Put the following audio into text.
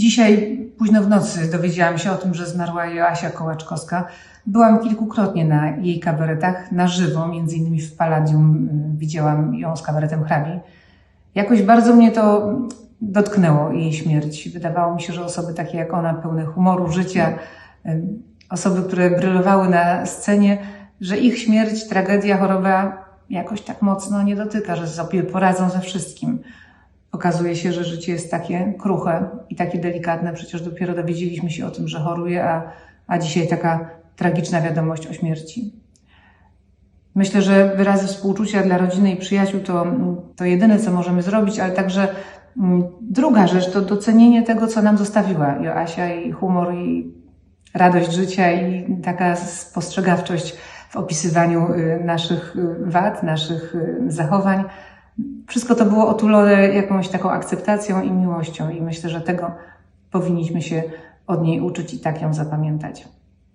Dzisiaj późno w nocy dowiedziałam się o tym, że zmarła Joasia Kołaczkowska. Byłam kilkukrotnie na jej kabaretach na żywo, między innymi w Palladium y, widziałam ją z kabaretem hrabi. Jakoś bardzo mnie to dotknęło, jej śmierć. Wydawało mi się, że osoby takie jak ona, pełne humoru, życia, y, osoby, które brylowały na scenie, że ich śmierć, tragedia, choroba jakoś tak mocno nie dotyka, że sobie poradzą ze wszystkim. Okazuje się, że życie jest takie kruche i takie delikatne. Przecież dopiero dowiedzieliśmy się o tym, że choruje, a, a dzisiaj taka tragiczna wiadomość o śmierci. Myślę, że wyrazy współczucia dla rodziny i przyjaciół to, to jedyne, co możemy zrobić, ale także mm, druga rzecz to docenienie tego, co nam zostawiła Joasia i humor i radość życia i taka spostrzegawczość w opisywaniu y, naszych y, wad, naszych y, zachowań. Wszystko to było otulone jakąś taką akceptacją i miłością, i myślę, że tego powinniśmy się od niej uczyć i tak ją zapamiętać.